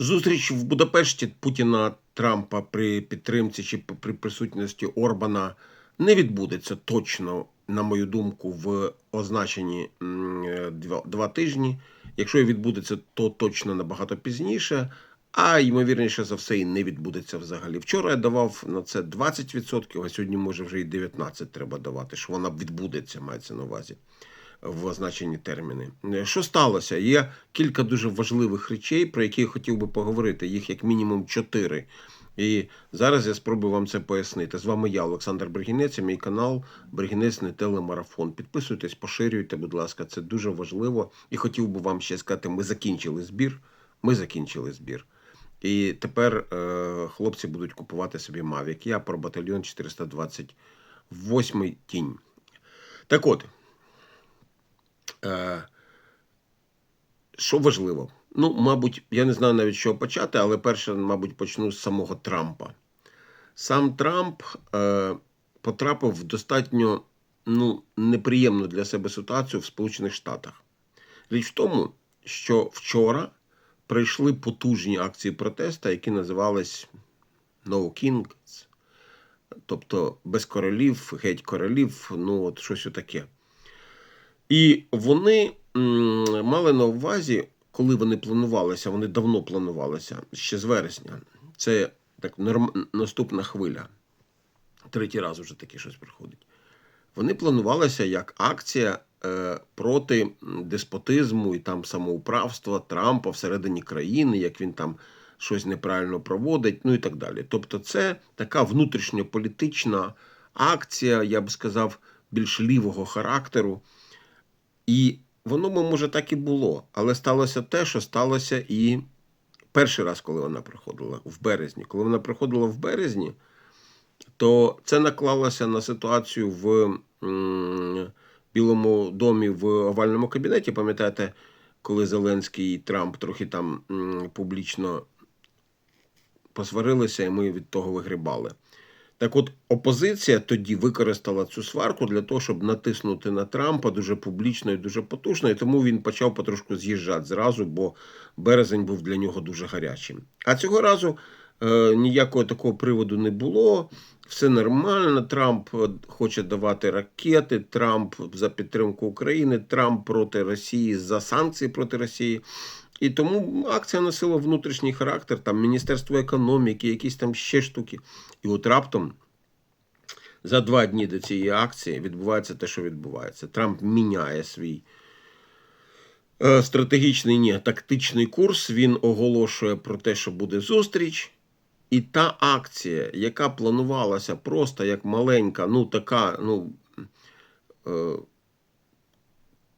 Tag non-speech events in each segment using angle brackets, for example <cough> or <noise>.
Зустріч в Будапешті Путіна Трампа при підтримці чи при присутності Орбана не відбудеться точно, на мою думку, в означені е, два, тижні. Якщо відбудеться, то точно набагато пізніше. А ймовірніше за все, і не відбудеться взагалі. Вчора я давав на це 20%, а сьогодні може вже і 19% треба давати, що вона відбудеться, мається на увазі в означені терміни. Що сталося? Є кілька дуже важливих речей, про які я хотів би поговорити. Їх як мінімум чотири. І зараз я спробую вам це пояснити. З вами я, Олександр Бергінець, і мій канал Бергінець не телемарафон. Підписуйтесь, поширюйте, будь ласка, це дуже важливо. І хотів би вам ще сказати: ми закінчили збір. Ми закінчили збір. І тепер е, хлопці будуть купувати собі Мавік. Я про батальйон 428 тінь. Так от, е, що важливо? Ну, мабуть, я не знаю навіть чого почати, але перше, мабуть, почну з самого Трампа. Сам Трамп е, потрапив в достатньо ну, неприємну для себе ситуацію в Сполучених Штатах. Річ в тому, що вчора прийшли потужні акції протесту, які називались No Kings, тобто без королів, геть королів, ну от щось отаке. І вони мали на увазі, коли вони планувалися, вони давно планувалися, ще з вересня. Це так норм... наступна хвиля. Третій раз вже таке щось приходить. Вони планувалися як акція е, проти деспотизму і там самоуправства Трампа всередині країни, як він там щось неправильно проводить, ну і так далі. Тобто, це така внутрішньополітична акція, я би сказав, більш лівого характеру. І воно, може, так і було, але сталося те, що сталося і перший раз, коли вона приходила в березні. Коли вона приходила в березні, то це наклалося на ситуацію в Білому домі в овальному кабінеті. Пам'ятаєте, коли Зеленський і Трамп трохи там публічно посварилися, і ми від того вигрібали. Так от опозиція тоді використала цю сварку для того, щоб натиснути на Трампа дуже публічно і дуже потужно, і тому він почав потрошку з'їжджати зразу, бо березень був для нього дуже гарячим. А цього разу е, ніякого такого приводу не було. Все нормально. Трамп е, хоче давати ракети, Трамп за підтримку України, Трамп проти Росії за санкції проти Росії. І тому акція носила внутрішній характер, там Міністерство економіки, якісь там ще штуки. І от раптом за два дні до цієї акції відбувається те, що відбувається. Трамп міняє свій е, стратегічний ні, тактичний курс. Він оголошує про те, що буде зустріч. І та акція, яка планувалася просто як маленька, ну така, ну. Е,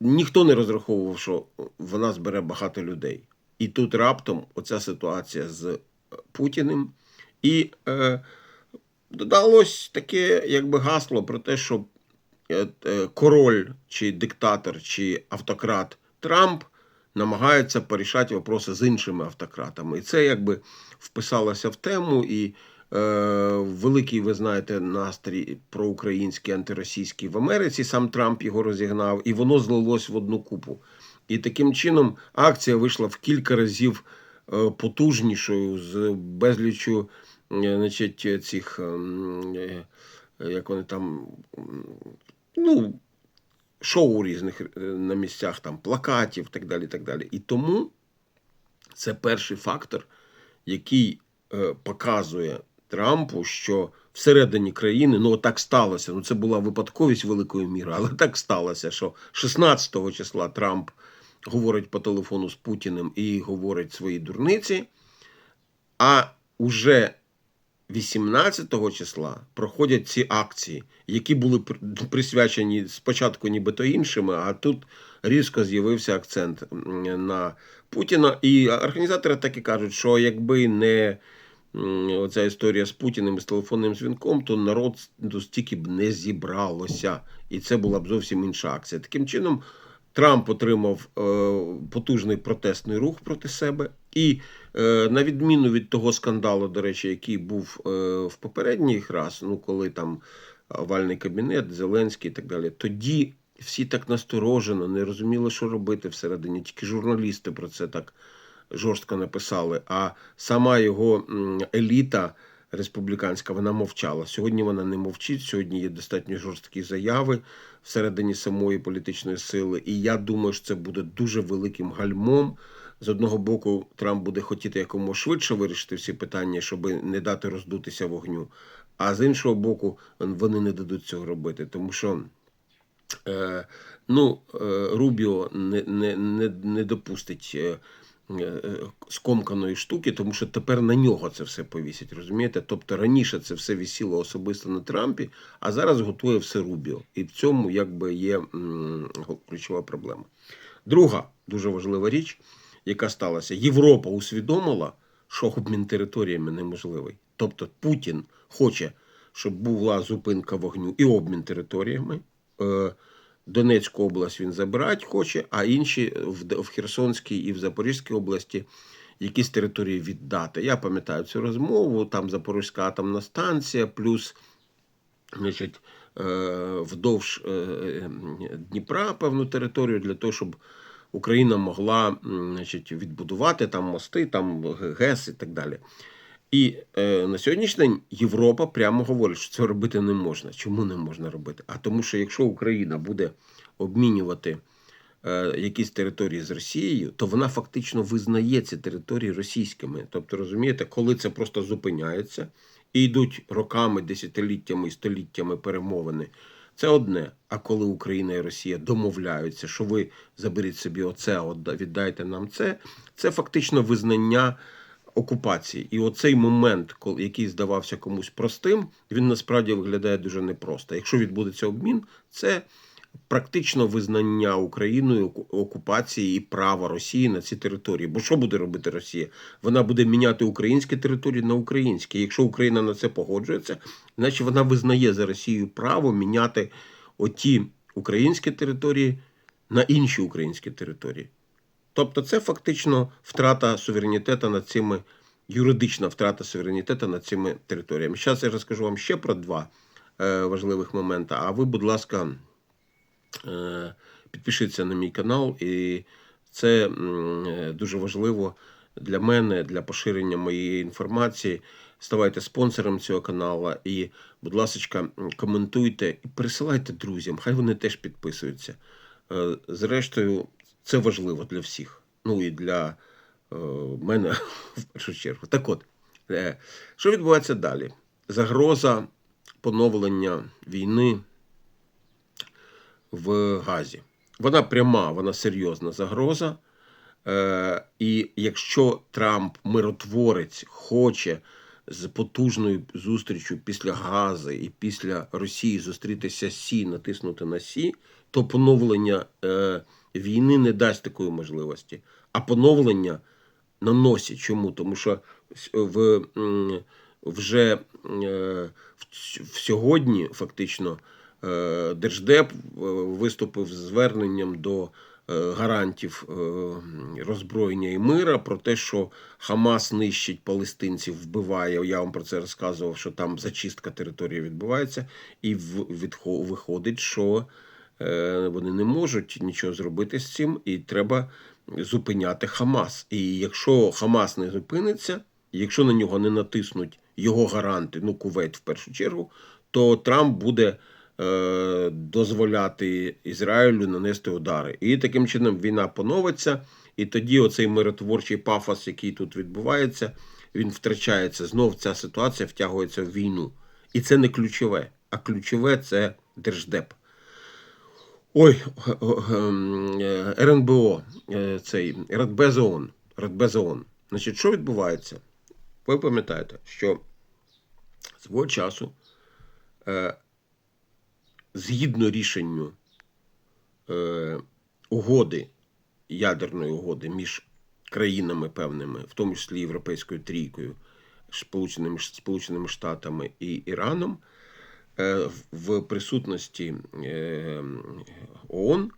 ніхто не розраховував, що вона збере багато людей. І тут раптом оця ситуація з е, Путіним. І е, додалось таке якби гасло про те, що е, е, король чи диктатор, чи автократ Трамп намагається порішати вопроси з іншими автократами. І це якби вписалося в тему. і великий, ви знаєте, настрій проукраїнський, антиросійський в Америці. Сам Трамп його розігнав, і воно злилось в одну купу. І таким чином акція вийшла в кілька разів е, потужнішою з безлічю е, значить, цих, як вони там, ну, шоу різних на місцях, там, плакатів так далі. так далі. І тому це перший фактор, який показує Трампу, що всередині країни ну так сталося. Ну це була випадковість великої міри, але так сталося, що 16 числа Трамп говорить по телефону з Путіним і говорить свої дурниці. А уже 18 числа проходять ці акції, які були присвячені спочатку нібито іншими, а тут різко з'явився акцент на Путіна. І організатори так і кажуть, що якби не оця історія з Путіним і з телефонним дзвінком, то народ стільки б не зібралося. І це була б зовсім інша акція. Таким чином, Трамп отримав е, потужний протестний рух проти себе. І е, на відміну від того скандалу, до речі, який був е, в попередній раз, ну коли там овальний кабінет, Зеленський і так далі, тоді всі так насторожено, не розуміли, що робити всередині. Тільки журналісти про це так жорстко написали, а сама його еліта республіканська вона мовчала. Сьогодні вона не мовчить. Сьогодні є достатньо жорсткі заяви всередині самої політичної сили. І я думаю, що це буде дуже великим гальмом. З одного боку, Трамп буде хотіти якомога швидше вирішити всі питання, щоб не дати роздутися вогню. А з іншого боку, вони не дадуть цього робити, тому що. Е, ну, е, Рубіо не, не, не, не допустить е, скомканої штуки, тому що тепер на нього це все повісять, розумієте? Тобто раніше це все висіло особисто на Трампі, а зараз готує все Рубіо. І в цьому якби є ключова проблема. Друга дуже важлива річ, яка сталася, Європа усвідомила, що обмін територіями неможливий. Тобто Путін хоче, щоб була зупинка вогню і обмін територіями. Донецьку область він забирати хоче, а інші в Херсонській і в Запорізькій області якісь території віддати. Я пам'ятаю цю розмову. Там Запорізька атомна станція, плюс значить, е, вдовж е, е, Дніпра певну територію для того, щоб Україна могла значить, відбудувати там мости, там ГЕС і так далі. І е, на сьогоднішній день Європа прямо говорить, що це робити не можна. Чому не можна робити? А тому, що якщо Україна буде обмінювати е, якісь території з Росією, то вона фактично визнає ці території російськими. Тобто, розумієте, коли це просто зупиняється і йдуть роками, десятиліттями і століттями перемовини. Це одне. А коли Україна і Росія домовляються, що ви заберіть собі оце, віддайте нам це, це фактично визнання окупації. І оцей момент, який здавався комусь простим, він насправді виглядає дуже непросто. Якщо відбудеться обмін, це практично визнання Україною окупації і права Росії на ці території. Бо що буде робити Росія? Вона буде міняти українські території на українські. Якщо Україна на це погоджується, значить вона визнає за Росією право міняти оті українські території на інші українські території. Тобто це фактично втрата суверенітету над цими, юридична втрата суверенітету над цими територіями. Зараз я розкажу вам ще про два е, важливих моменти. А ви, будь ласка, е, підпишіться на мій канал, і це е, дуже важливо для мене, для поширення моєї інформації. Ставайте спонсором цього каналу і, будь ласка, коментуйте і пересилайте друзям, хай вони теж підписуються. Зрештою, це важливо для всіх. Ну і для е, мене <laughs> в першу чергу. Так от, е, що відбувається далі? Загроза поновлення війни в Газі. Вона пряма, вона серйозна загроза. Е, і якщо Трамп, миротворець, хоче з потужною зустрічю після Гази і після Росії зустрітися Сі, натиснути на Сі, то поновлення е, війни не дасть такої можливості. А поновлення на носі. Чому? Тому що в, вже е, в, сьогодні фактично е, Держдеп е, виступив з зверненням до гарантів роззброєння і мира про те, що Хамас нищить палестинців, вбиває. Я вам про це розказував, що там зачистка території відбувається, і виходить, що вони не можуть нічого зробити з цим, і треба зупиняти Хамас. І якщо Хамас не зупиниться, якщо на нього не натиснуть його гаранти, ну Кувейт в першу чергу, то Трамп буде е, дозволяти Ізраїлю нанести удари. І таким чином війна поновиться, і тоді оцей миротворчий пафос, який тут відбувається, він втрачається. Знов ця ситуація втягується в війну. І це не ключове, а ключове це держдеп. Ой, е, РНБО, е, цей Радбез ООН. Радбез ООН. Значить, що відбувається? Ви пам'ятаєте, що свого часу, е, згідно рішенню угоди, ядерної угоди між країнами певними, в тому числі Європейською трійкою, Сполученими, Штатами і Іраном, в присутності е, ООН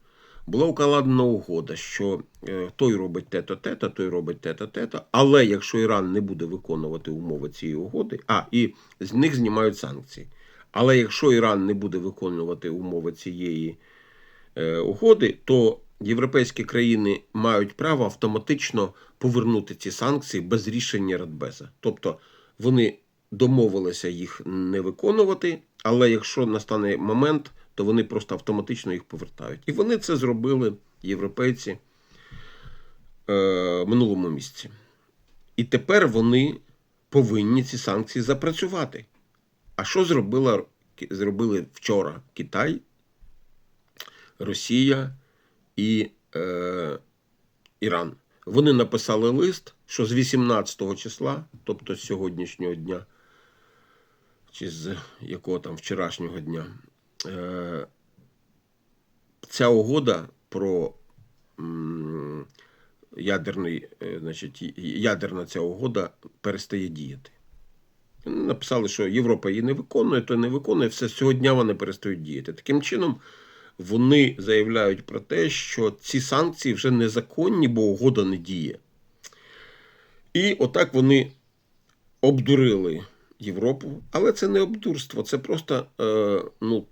була укладена угода, що е, той робить те-то, той робить те-то, те-то, але якщо Іран не буде виконувати умови цієї угоди, а і з них знімають санкції. Але якщо Іран не буде виконувати умови цієї е, угоди, то європейські країни мають право автоматично повернути ці санкції без рішення Радбеза. Тобто вони домовилися їх не виконувати, але якщо настане момент, то вони просто автоматично їх повертають. І вони це зробили, європейці, е, минулому місяці. І тепер вони повинні ці санкції запрацювати. А що зробила, зробили вчора Китай, Росія і е, Іран? Вони написали лист, що з 18 числа, тобто з сьогоднішнього дня, чи з якого там вчорашнього дня, е, ця угода про ядерний, е, значить, ядерна ця угода перестає діяти. Вони Написали, що Європа її не виконує, то не виконує, все дня вони перестають діяти. Таким чином, вони заявляють про те, що ці санкції вже незаконні, бо угода не діє. І отак вони обдурили Європу, але це не обдурство, це просто е, ну,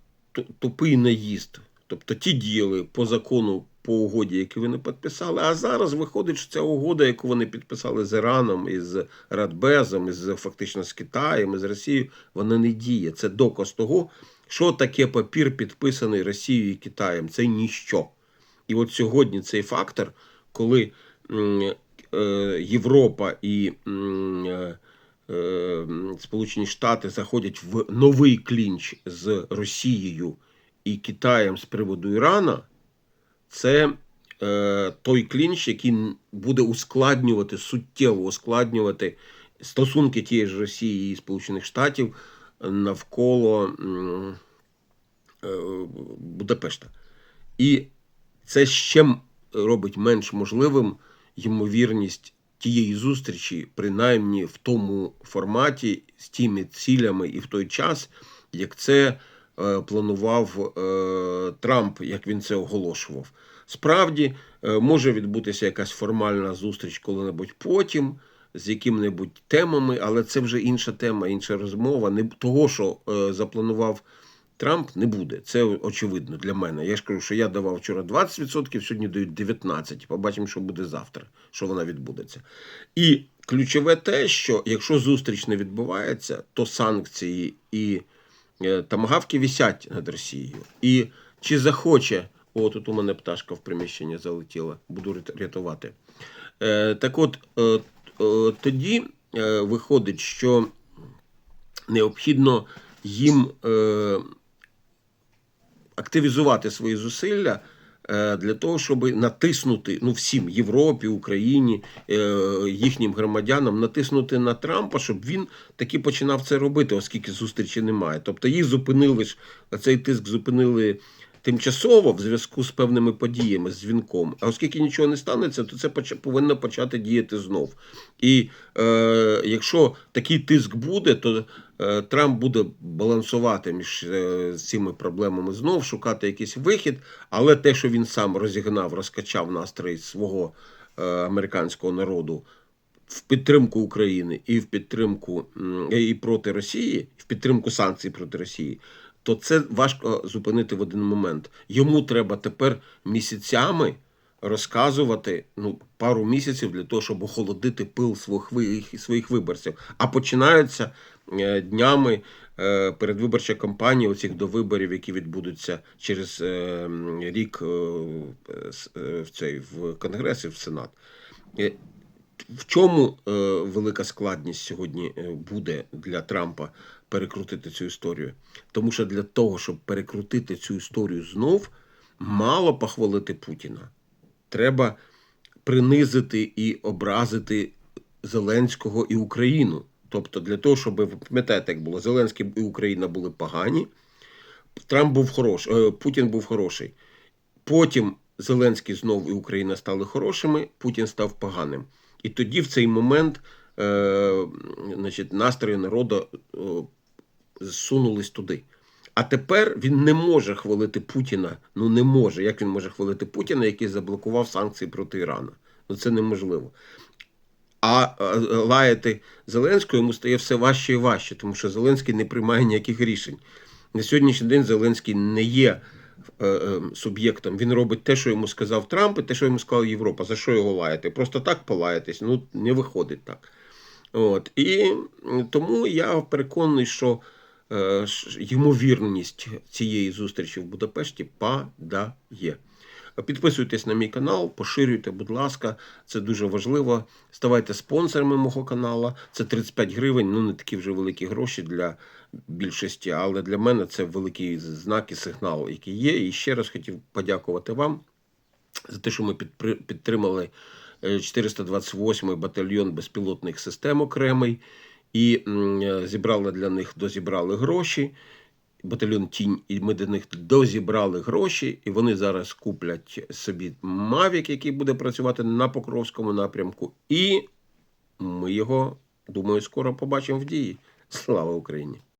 тупий наїзд. Тобто ті діяли по закону, по угоді, які вони підписали. А зараз виходить, що ця угода, яку вони підписали з Іраном, із Радбезом, із фактично з Китаєм, із Росією, вона не діє. Це доказ того, що таке папір, підписаний Росією і Китаєм. Це ніщо. І от сьогодні цей фактор, коли е, Європа і е, Сполучені Штати заходять в новий клінч з Росією і Китаєм з приводу Ірана, це е, той клінч, який буде ускладнювати, суттєво ускладнювати стосунки тієї ж Росії і Сполучених Штатів навколо е, Будапешта. І це ще робить менш можливим ймовірність тієї зустрічі, принаймні в тому форматі, з тими цілями і в той час, як це е, планував е, Трамп, як він це оголошував. Справді е, може відбутися якась формальна зустріч коли-небудь потім. З якими-небудь темами, але це вже інша тема, інша розмова. Не того, що е, запланував Трамп, не буде. Це очевидно для мене. Я ж кажу, що я давав вчора 20%, сьогодні дають 19%. Побачимо, що буде завтра, що вона відбудеться. І ключове те, що якщо зустріч не відбувається, то санкції і е, тамагавки висять над Росією. І чи захоче, о, тут у мене пташка в приміщення залетіла, буду рятувати. Е, так от, е, тоді виходить, що необхідно їм активізувати свої зусилля е, для того, щоб натиснути ну, всім Європі, Україні, е, їхнім громадянам, натиснути на Трампа, щоб він таки починав це робити, оскільки зустрічі немає. Тобто їх зупинили ж цей тиск зупинили. Тимчасово в зв'язку з певними подіями, з дзвінком. А оскільки нічого не станеться, то це повинно почати діяти знов. І е, якщо такий тиск буде, то е, Трамп буде балансувати між е, цими проблемами знов, шукати якийсь вихід. Але те, що він сам розігнав, розкачав настрій свого е, американського народу в підтримку України і в підтримку і проти Росії, в підтримку санкцій проти Росії, то це важко зупинити в один момент. Йому треба тепер місяцями розказувати ну, пару місяців для того, щоб охолодити пил своїх, своїх виборців. А починаються е, днями е, передвиборча кампанія оцих до виборів, які відбудуться через е, рік в цей в Конгрес в Сенат. В чому е, велика складність сьогодні е, буде для Трампа перекрутити цю історію? Тому що для того, щоб перекрутити цю історію знов, мало похвалити Путіна. Треба принизити і образити Зеленського і Україну. Тобто, для того, щоб ви пам'ятаєте, як було Зеленський і Україна були погані, Трамп був хороший, е, Путін був хороший. Потім Зеленський знов і Україна стали хорошими, Путін став поганим. І тоді в цей момент е, значить, настрої народу е, зсунулись туди. А тепер він не може хвалити Путіна. Ну не може. Як він може хвалити Путіна, який заблокував санкції проти Ірану? Ну це неможливо. А лаяти Зеленського йому стає все важче і важче, тому що Зеленський не приймає ніяких рішень. На сьогоднішній день Зеленський не є суб'єктом. Він робить те, що йому сказав Трамп, і те, що йому сказала Європа. За що його лаяти? Просто так полаятись. Ну, не виходить так. От. І тому я переконаний, що е, ймовірність цієї зустрічі в Будапешті падає. Підписуйтесь на мій канал, поширюйте, будь ласка, це дуже важливо. Ставайте спонсорами мого каналу. Це 35 гривень, ну не такі вже великі гроші для більшості, але для мене це великий знак і сигнал, який є. І ще раз хотів подякувати вам за те, що ми підтримали е, 428-й батальйон безпілотних систем окремий і е, зібрали для них дозібрали гроші. Батальйон Тінь, і ми до них дозібрали гроші, і вони зараз куплять собі Мавік, який буде працювати на Покровському напрямку. І ми його, думаю, скоро побачимо в дії. Слава Україні!